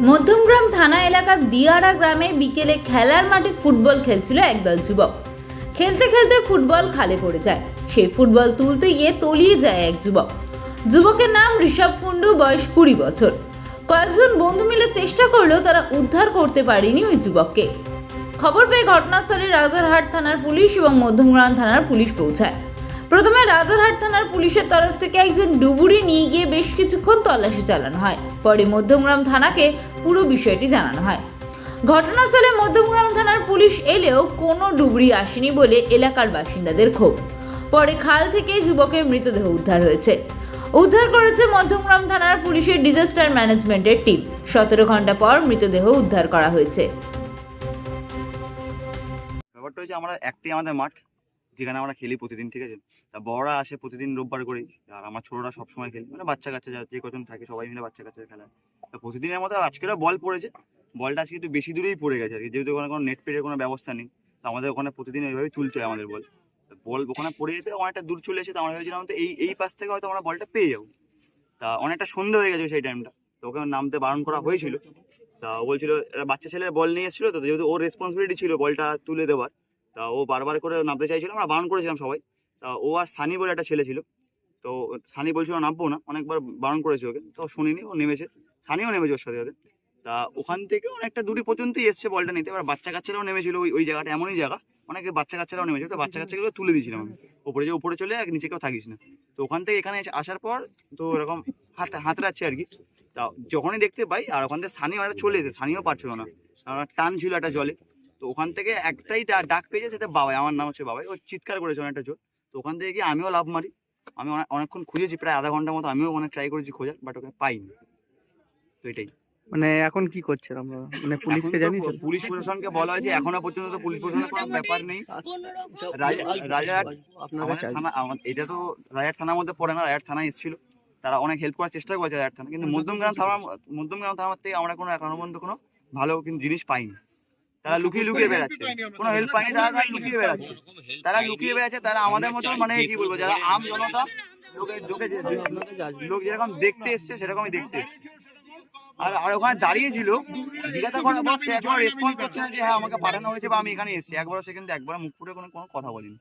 মধ্যমগ্রাম থানা এলাকার দিয়ারা গ্রামে বিকেলে খেলার মাঠে ফুটবল খেলছিল একদল যুবক। খেলতে খেলতে ফুটবল খালে পড়ে যায়। সেই ফুটবল তুলতে গিয়ে তলিয়ে যায় এক যুবক। যুবকের নাম ঋষভ কুণ্ডু, বয়স কুড়ি বছর। কয়েকজন বন্ধু মিলে চেষ্টা করলেও তারা উদ্ধার করতে পারেনি ওই যুবককে। খবর পেয়ে ঘটনাস্থলে রাজারহাট থানার পুলিশ এবং মধ্যমগ্রাম থানার পুলিশ পৌঁছায়। প্রথমে রাজারহাট থানার পুলিশের তরফ থেকে একজন ডুবুরি নিয়ে গিয়ে বেশ কিছুক্ষণ তল্লাশি চালানো হয়। পরে মধ্যমগ্রাম থানাকে পুরো বিষয়টি জানানো হয়। ঘটনাস্থলে মধ্যমগ্রাম থানার পুলিশ এলেও কোনো ডুবুরি আসেনি বলে এলাকার বাসিন্দাদের ক্ষোভ। পরে খাল থেকে যুবকের মৃতদেহ উদ্ধার হয়েছে। উদ্ধার করেছে মধ্যমগ্রাম থানার পুলিশের ডিজাস্টার ম্যানেজমেন্টের টিম। সতেরো ঘণ্টা পর মৃতদেহ উদ্ধার করা হয়েছে। ব্যাপারটা হচ্ছে আমরা একটাই আমাদের মাঠ যেখানে আমরা খেলি প্রতিদিন, ঠিক আছে? তা বড়রা আসে প্রতিদিন রোববার করে আর আমার ছোটরা সবসময় খেলি। মানে বাচ্চা কাচ্চা যা- যে কজন থাকে সবাই মিলে বাচ্চা কাচ্চা খেলা। তা প্রতিদিনের মতো আজকেরও বল পড়েছে। বলটা আজকে একটু বেশি দূরেই পড়ে গেছে আর কি। যেহেতু ওখানে কোনো নেট পেটের কোনো ব্যবস্থা নেই, তো আমাদের ওখানে প্রতিদিন এইভাবেই তুলতে হয় আমাদের বল। বল ওখানে পড়ে যেতে অনেকটা দূর চলে এসে, তো আমরা ভেবেছিলাম তো এই এই পাশ থেকে হয়তো আমরা বলটা পেয়ে যাব। তা অনেকটা সন্ধে হয়ে গেছে সেই টাইমটা তো ওকে নামতে বারণ করা হয়েছিল। তা বলছিল বাচ্চা ছেলের বল নিয়ে এসেছিল তো, যেহেতু ওর রেসপন্সিবিলিটি ছিল বলটা তুলে দেওয়ার। তা ও বারবার করে নামতে চাইছিল আমরা বারণ করেছিলাম সবাই। তা ও আর সানি বলে একটা ছেলে ছিল। তো সানি বলছিল নামবো না। অনেকবার বারণ করেছে ওকে। তো শুনিনি ও নেমেছে। সানিও নেমেছে ওর সাথে সাথে তা ওখান থেকে অনেকটা দূরে পর্যন্তই এসছে বলটা নিতে। এবার বাচ্চা কাচ্চারাও নেমেছিল ওই ওই জায়গাটা এমনই জায়গা। অনেকে বাচ্চা কাচ্চারাও নেমেছিল। তো বাচ্চা কাচ্চাগুলো তুলে দিয়েছিলাম আমি। ওপরে যে উপরে চলে আয়, নিচে কেউ থাকিস না। তো ওখান থেকে এখানে আসার পর তো এরকম হাত হাতড়াচ্ছে আর কি। তা যখনই দেখতে পাই আর ওখান থেকে সানিও একটা চলে এসে সানিও পারছিল না। টান ছিল একটা জলে। তো ওখান থেকে একটাই ডাক পেয়েছে সেটা বাবাই আমার নাম হচ্ছে বাবাই। ও চিৎকার করেছে অনেকটা জোর। তো ওখান থেকে গিয়ে আমিও লাভ মারি। আমি অনেকক্ষণ খুঁজেছি প্রায় আধা ঘণ্টার মতো আমিও অনেক ট্রাই করেছি খোঁজার বাট ওকে পাইনি। তো এটাই। মানে এখন কি করছেন আমরা মানে পুলিশকে জানিয়েছেন? পুলিশ প্রশাসনকে বলা হয়েছে এখনও পর্যন্ত তো পুলিশ প্রশাসনের কোনো ব্যাপার নেই। রাজা- রাজারহাট আপনার আমাদের এটা তো রায়ার থানার মধ্যে পড়ে না রায়ার থানায় এসেছিল। তারা অনেক হেল্প করার চেষ্টা করেছে রায়ার থানা কিন্তু মধ্যমগ্রাম থানা মধ্যমগ্রাম থানার থেকে আমরা কোনো এখনও পর্যন্ত কোনো ভালো কিন্তু জিনিস পাইনি। তারা লুকিয়ে লুকিয়ে বেড়াচ্ছে। কোনো হেল্প পায়নি তারা তারা লুকিয়ে বেড়াচ্ছে। তারা লুকিয়ে বেড়াচ্ছে তারা আমাদের মতো মানে কি বলব যারা আম জনতা লোকে লোকে লোক যেরকম দেখতে এসছে সেরকমই দেখতে এসছে। আর আর ওখানে দাঁড়িয়েছিল জিজ্ঞাসা করার পর সে একবার রেসপন্স করছে না যে হ্যাঁ আমাকে পাঠানো হয়েছে বা আমি এখানে এসেছি। একবারও সে কিন্তু একবার মুখ ফুটে কোনো কোনো কথা বলিনি।